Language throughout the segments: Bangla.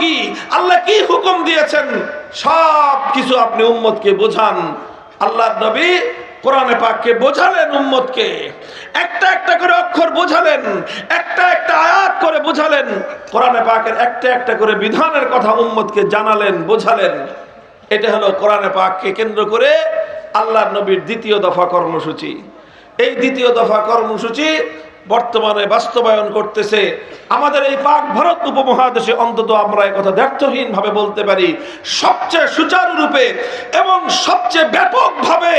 কি? আল্লাহ কি হুকুম দিয়েছেন? সব কিছু আপনি উম্মতকে বোঝান। আল্লাহ নবী কোরআনে পাককে বোঝালেন উম্মতকে। একটা একটা করে অক্ষর বোঝালেন, একটা একটা আয়াত করে বোঝালেন। কোরআনে পাকের একটা একটা করে বিধানের কথা উম্মতকে জানালেন, বোঝালেন। এটা হলো কোরআনে পাককে কেন্দ্র করে আল্লাহ নবীর দ্বিতীয় দফা কর্মসূচি। এই দ্বিতীয় দফা কর্মসূচি বর্তমানে বাস্তবায়ন করতেছে। আমাদের এই পাক ভারত উপমহাদেশে অন্তত আমরা একথা ব্যর্থহীন ভাবে বলতে পারি। সবচেয়ে সুচারুরূপে এবং সবচেয়ে ব্যাপকভাবে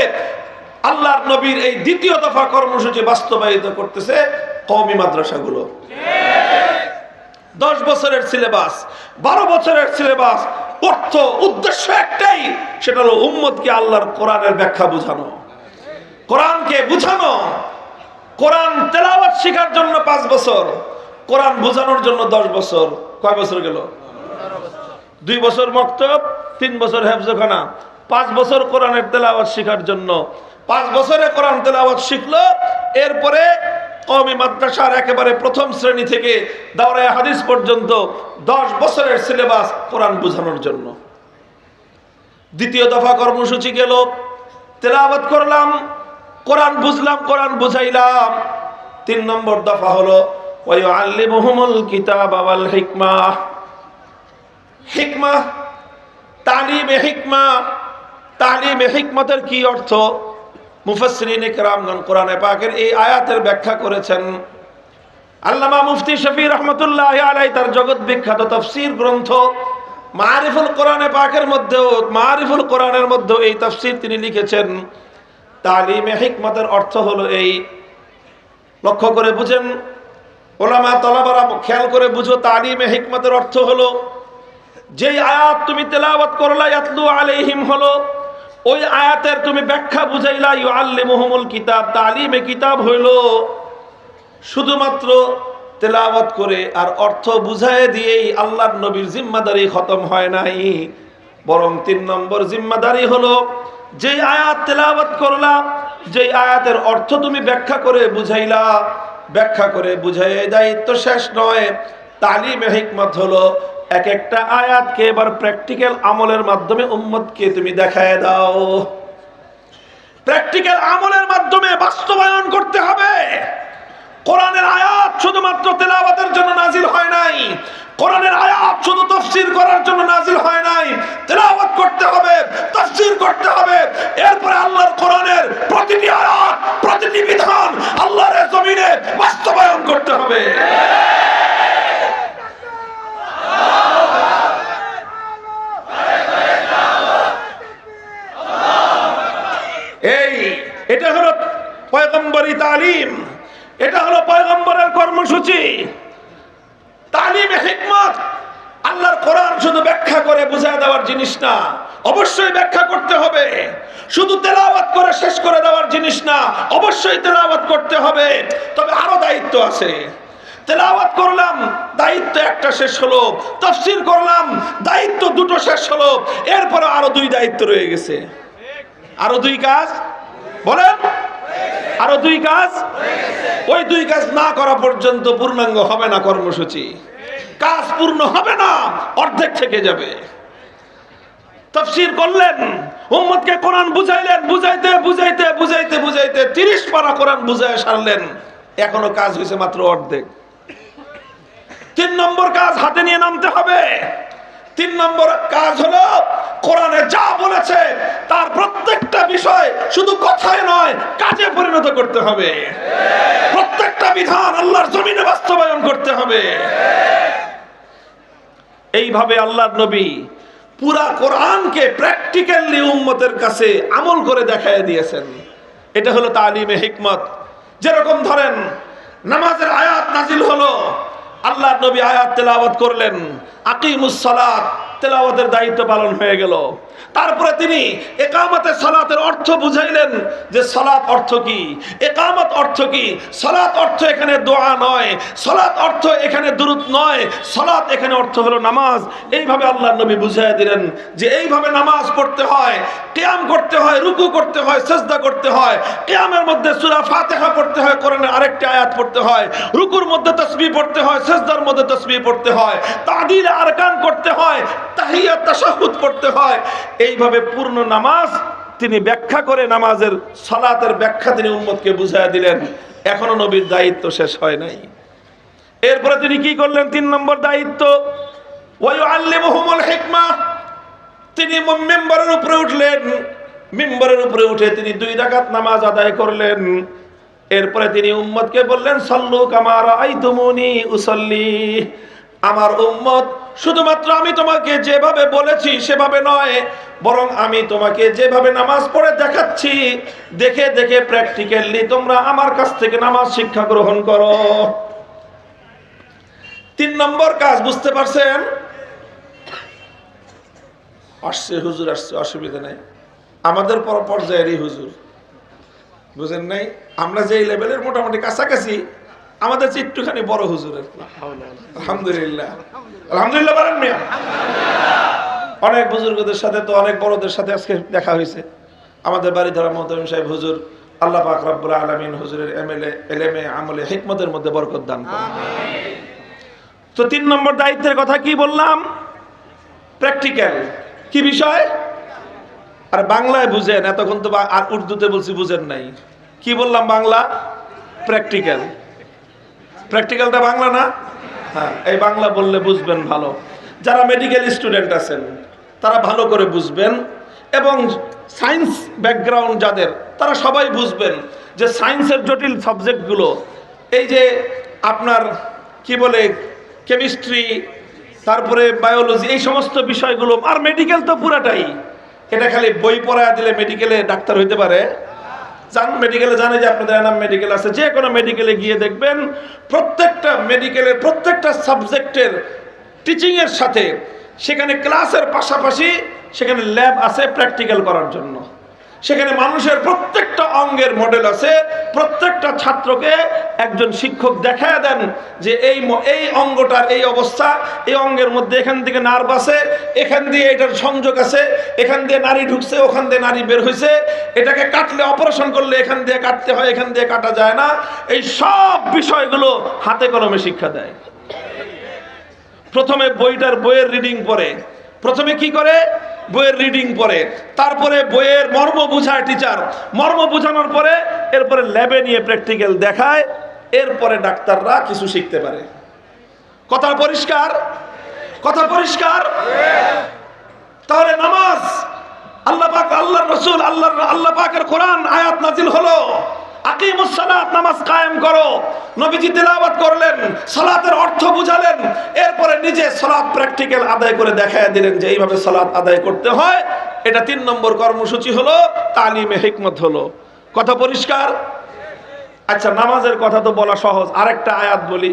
আল্লাহর নবীর এই দ্বিতীয় দফা কর্মসূচি বাস্তবায়িত করতেছে কওমি মাদ্রাসাগুলো। দশ বছরের সিলেবাস, বারো বছরের সিলেবাস, অর্থ, উদ্দেশ্য একটাই, সেটা হলো উম্মতকে আল্লাহর কোরআনের ব্যাখ্যা বোঝানো। কোরআনকে বুঝানো। কোরআন তেলাওয়াত শেখার জন্য পাঁচ বছর, কোরআন বোঝানোর জন্য দশ বছর। কয় বছর গেল? দুই বছর মক্তব, তিন বছর হেফজখানা। পাঁচ বছর কোরআনের তেলাওয়াত শেখার জন্য। পাঁচ বছরে কোরআন তেলাওয়াত শিখলো, এরপরে কওমি মাদ্রাসার একেবারে প্রথম শ্রেণি থেকে দাওরায় হাদিস পর্যন্ত দশ বছরের সিলেবাস কোরআন বোঝানোর জন্য। দ্বিতীয় দফা কর্মসূচি গেল, তেলাওয়াত করলাম কোরআন বুঝলাম, কোরআন বুঝাইলাম। তিন নম্বর দফা হলো হিকমা। তালিমে হিকমা। অর্থ? এই আয়াতের ব্যাখ্যা করেছেন। আল্লামা মুফতি তার জগৎ বিখ্যাত তফসির গ্রন্থ মারিফুল কোরআনে পাকের মধ্যেও, মারিফুল কোরআনের মধ্যেও এই তফসির তিনি লিখেছেন। তালিমে হিকমতের অর্থ হলো এই। লক্ষ্য করে বুঝেন, ওলামা তলাবারা খেয়াল করে বুঝো, তালিমে হিকমতের অর্থ হলো, যেই আয়াত তুমি তেলাওয়াত করলা, ইয়াতলু আলাইহিম হলো, ওই আয়াতের তুমি ব্যাখ্যা বুঝাইলা, ইউআল্লিমুহুমুল কিতাব, তালিমে কিতাব হইল, শুধুমাত্র তেলাওয়াত করে আর অর্থ বুঝায় দিয়েই আল্লাহর নবীর জিম্মাদারি খতম হয় নাই, বরং তিন নম্বর জিম্মাদারি হলো যে আয়াত তেলাওয়াত করলা, যে আয়াতের অর্থ তুমি ব্যাখ্যা করে বুঝাইলা। ব্যাখ্যা করে বুঝাই দায়িত্ব শেষ নয়। তালিমে হিকমত হলো, এক একটা আয়াতকে এবার প্র্যাকটিক্যাল আমলের মাধ্যমে উম্মতকে তুমি দেখায় দাও। প্র্যাকটিক্যাল আমলের মাধ্যমে বাস্তবায়ন করতে হবে। কোরআনের আয়াত শুধুমাত্র তেলাওয়াতের জন্য নাজিল হয় নাই। কোরআনের আয়াত শুধু তফসির করার জন্য নাজিল হয় নাই। তেলাওয়াত করতে হবে তফসির করতে হবে এরপরে আল্লাহর কোরআনের প্রতিটি আয়াত প্রতিটি বিধান আল্লাহর এই জমিনে বাস্তবায়ন করতে হবে। এই এটা হলো পয়গম্বরী তালিম। এটা হলো পয়গম্বরের কর্মসূচি। তালিম হিকমত। আল্লাহর কোরআন শুধু ব্যাখ্যা করে বুঝায় দেওয়ার জিনিস না। অবশ্যই ব্যাখ্যা করতে হবে। শুধু তেলাওয়াত করে শেষ করে দেওয়ার জিনিস না, অবশ্যই তেলাওয়াত করতে হবে। তবে আরও দায়িত্ব আছে। তেলাওয়াত করলাম, দায়িত্ব একটা শেষ হলো। তফসির করলাম, দায়িত্ব দুটো শেষ হলো। এরপরে আরও দুই দায়িত্ব রয়ে গেছে। আরও দুই কাজ? বলেন। আরও দুই কাজ? ওই দুই কাজ না করা পর্যন্ত পূর্ণাঙ্গ হবে না কর্মসূচি। কাজ পূর্ণ হবে না, অর্ধেক থেকে যাবে। তফসির করলেন, উম্মতকে কোরআন বুঝাইলেন, বুঝাইতে বুঝাইতে বুঝাইতে বুঝাইতে তিরিশ পারা কোরআন বুঝায় সারলেন, এখনও কাজ হয়েছে মাত্র অর্ধেক। তিন নম্বর কাজ হাতে নিয়ে নামতে হবে। তিন নম্বর কাজ হলো, কোরআনে যা বলেছে, তার প্রত্যেকটা বিষয় শুধু কথায় নয়, কাজে পরিণত করতে হবে। প্রত্যেকটা বিধান আল্লাহর জমিনে বাস্তবায়ন করতে হবে। এইভাবে আল্লাহর নবী পুরা কোরআনকে প্র্যাকটিক্যালি উম্মতের কাছে আমল করে দেখায় দিয়েছেন। এটা হলো তালিমে হিকমত। যেরকম ধরেন, নামাজের আয়াত নাজিল হলো আল্লাহ নবী আয়াত তেলাওয়াত করলেন, আকিমুস সালাত তেলাওয়াতের দায়িত্ব পালন হয়ে গেল। তারপরে তিনি একামতের সালাতের অর্থ বুঝাইলেন যে সালাত অর্থ কি? একামত অর্থ কি? সালাত অর্থ এখানে দোয়া নয়, সালাত অর্থ এখানে দুরুত নয়, সালাত এখানে অর্থ হলো নামাজ। এইভাবে আল্লাহ নবী বুঝাই দিলেন যে এইভাবে নামাজ পড়তে হয় কেয়াম করতে হয়, রুকু করতে হয়, সেজদা করতে হয় কেয়ামের মধ্যে সূরা ফাতিহা পড়তে হয়, কোরআনের আরেকটি আয়াত পড়তে হয়, রুকুর মধ্যে তাসবিহ পড়তে হয়, সেজদার মধ্যে তাসবিহ পড়তে হয়, তাদিল আরকান করতে হয় তাহিয়াত তাশাহুদ পড়তে হয়। এইভাবে পূর্ণ নামাজ তিনি ব্যাখ্যা করে নামাজের সালাতের ব্যাখ্যা তিনি উম্মতকে বুঝাইয়া দিলেন। এখনও নবীর দায়িত্ব শেষ হয় নাই। এরপরে তিনি কি করলেন? তিন নম্বর দায়িত্ব ওয়ায়ুআল্লিমুহুমুল হিকমা। তিনি মেম্বারের উপরে উঠলেন। মেম্বারের উপরে উঠে তিনি দুই রাকাত নামাজ আদায় করলেন। এরপরে তিনি উম্মতকে বললেন, সল্লু কামার আইতুমুনি উসল্লি। আমার উম্মত শুধুমাত্র আমি তোমাকে যেভাবে বলেছি সেভাবে নয়, বরং আমি তোমাকে যেভাবে নামাজ পড়ে দেখাচ্ছি, দেখে দেখে প্র্যাকটিক্যালি তোমরা আমার কাছ থেকে নামাজ শিক্ষা গ্রহণ করো। তিন নম্বর কাজ, বুঝতে পারছেন? আসছে হুজুর, আসছে, অসুবিধা নেই। আমাদের পর পর্যায়েরই হুজুর। বুঝেন নাই? আমরা যে লেভেলের মোটামুটি কাছাকাছি আমাদের চেয়ে একটুখানি বড় হুজুরের আলহামদুলিল্লাহ। আলহামদুলিল্লাহ বলেন মিয়া। অনেক বুজুর্গদের সাথে তো অনেক বড়দের সাথে আজকে দেখা হয়েছে। আমাদের বাড়ি ধরা সাহেব হুজুর আল্লাহ পাক রব্বুল আলমিন হুজুরের এমএলএ এলএমএ আমলে হিকমতের মধ্যে বরকত দান করুন। তো তিন নম্বর দায়িত্বের কথা কি বললাম? প্র্যাকটিক্যাল কি বিষয়? আর বাংলায় বুঝেন এতক্ষণ তো আর উর্দুতে বলছি বুঝেন নাই। কি বললাম বাংলা? প্র্যাকটিক্যাল প্র্যাকটিক্যালটা বাংলা না? হ্যাঁ এই বাংলা বললে বুঝবেন ভালো। যারা মেডিকেল স্টুডেন্ট আছেন, তারা ভালো করে বুঝবেন। এবং সায়েন্স ব্যাকগ্রাউন্ড যাদের, তারা সবাই বুঝবেন যে সায়েন্সের জটিল সাবজেক্টগুলো এই যে আপনার কি বলে কেমিস্ট্রি তারপরে বায়োলজি এই সমস্ত বিষয়গুলো, আর মেডিকেল তো পুরাটাই। এটা খালি বই পড়ায় দিলে মেডিকেলে ডাক্তার হইতে পারে। জান মেডিকেলে জানে যে আপনাদের এনাম মেডিকেল আছে। যে কোনো মেডিকেলে গিয়ে দেখবেন প্রত্যেকটা মেডিকেলের প্রত্যেকটা সাবজেক্টের টিচিংয়ের সাথে সেখানে ক্লাসের পাশাপাশি সেখানে ল্যাব আছে প্র্যাকটিক্যাল করার জন্য। সেখানে মানুষের প্রত্যেকটা অঙ্গের মডেল আছে। প্রত্যেকটা ছাত্রকে একজন শিক্ষক দেখায় দেন যে এই এই অঙ্গটার এই অবস্থা, এই অঙ্গের মধ্যে এখান থেকে নার্ভ আছে, এখান দিয়ে এটার সংযোগ আছে, এখান দিয়ে নারী ঢুকছে, ওখান দিয়ে নারী বের হয়েছে এটাকে কাটলে অপারেশন করলে এখান দিয়ে কাটতে হয়, এখান দিয়ে কাটা যায় না। এই সব বিষয়গুলো হাতে কলমে শিক্ষা দেয়। প্রথমে বইটার বইয়ের রিডিং পড়ে। প্রথমে কি করে? বইয়ের রিডিং পড়ে। তারপরে বইয়ের মর্ম বুঝায় টিচার মর্ম বোঝানোর পরে এরপরে ল্যাবে নিয়ে প্র্যাকটিক্যাল দেখায়। এরপরে ডাক্তাররা কিছু শিখতে পারে। কথা পরিষ্কার? কথা পরিষ্কার? তাহলে নামাজ। আল্লাহ পাক আল্লাহ রসুল আল্লাহ আল্লাহ পাকের কোরআন আয়াত নাজিল হলো। আকিমুস সালাত নামাজ কায়েম করো। নবীজি তেলাওয়াত করলেন, সালাতের অর্থ বুঝালেন, এরপরে নিজে সালাত প্র্যাকটিক্যাল আদায় করে দেখায় দিলেন যে এইভাবে সালাত আদায় করতে হয়। এটা তিন নম্বর কর্মসূচি হলো, তালিমে হিকমত হলো। কথা পরিষ্কার? আচ্ছা নামাজের কথা তো বলা সহজ। আরেকটা আয়াত বলি।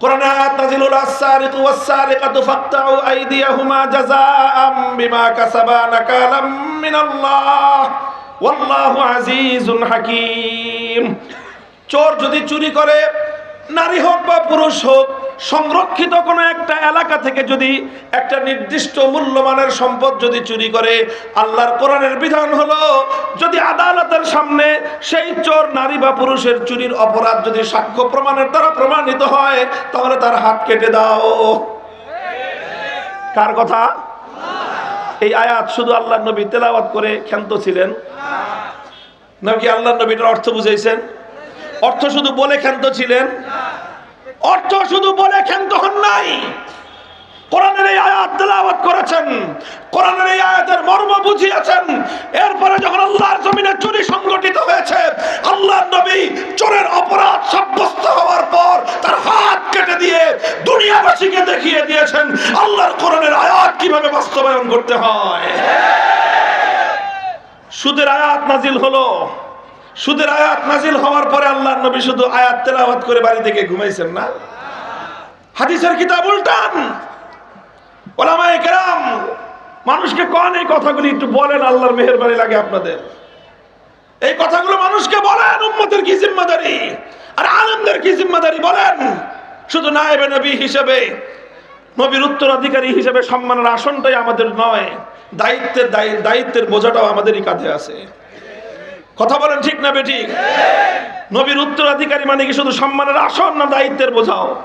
কোরআনে আয়াত নাযিল হলো আস-সারিকু ওয়াস-সারিকাতু ফাকতাউ আইদিয়াহুমা জাযাআম বিমা কাসাবা নাকালাম হাকীম। চোর যদি চুরি করে, নারী হোক বা পুরুষ হোক, সংরক্ষিত কোনো একটা এলাকা থেকে যদি একটা নির্দিষ্ট মূল্যমানের সম্পদ যদি চুরি করে, আল্লাহর কোরআনের বিধান হলো, যদি আদালতের সামনে সেই চোর নারী বা পুরুষের চুরির অপরাধ যদি সাক্ষ্য প্রমাণের দ্বারা প্রমাণিত হয়, তাহলে তার হাত কেটে দাও। কার কথা? এই আয়াত শুধু আল্লাহ নবী তেলাওয়াত করে ক্ষান্ত ছিলেন। নাকি আল্লাহ নবীটার অর্থ বুঝাইছেন? অর্থ শুধু বলে ক্ষান্ত ছিলেন? অর্থ শুধু বলে ক্ষান্ত হন নাই। কোরআনের এই আয়াত তেলাওয়াত করেছেন, কোরআনের এই আয়াতের মর্ম বুঝিয়েছেন। এরপরে যখন আল্লাহর জমিনে চুরি সংগঠিত হয়েছে, আল্লাহর নবী চোরের অপরাধ সাব্যস্ত হওয়ার পর তার হাত কেটে দিয়ে দুনিয়াবাসীকে দেখিয়ে দিয়েছেন, আল্লাহর কোরআনের আয়াত কীভাবে বাস্তবায়ন করতে হয়। সুদের আয়াত নাজিল হলো। সুদের আয়াত নাজিল হওয়ার পরে আল্লাহ নবী শুধু আয়াত তেলাওয়াত করে বাড়ি থেকে ঘুমাইছেন না। হাদিসের কিতাব উল্টান। ওলামায়ে কেরাম, মানুষকে কন এই কথাগুলি একটু বলেন, আল্লাহর মেহেরবানি লাগে আপনাদের। এই কথাগুলো মানুষকে বলেন, উম্মতের কি জিম্মাদারি? আর আনন্দের কি জিম্মাদারি বলেন? শুধু নায়েবে নবী হিসেবে, নবীর উত্তরাধিকারী হিসেবে সম্মানের আসনটাই আমাদের নয়। দায়িত্বের দায়ি- দায়িত্বের বোঝাটাও আমাদেরই কাঁধে আছে। কথা বলেন ঠিক না বেঠিক? নবীর উত্তরাধিকারী মানে কি শুধু সম্মানের আসন না দায়িত্বের বোঝাও?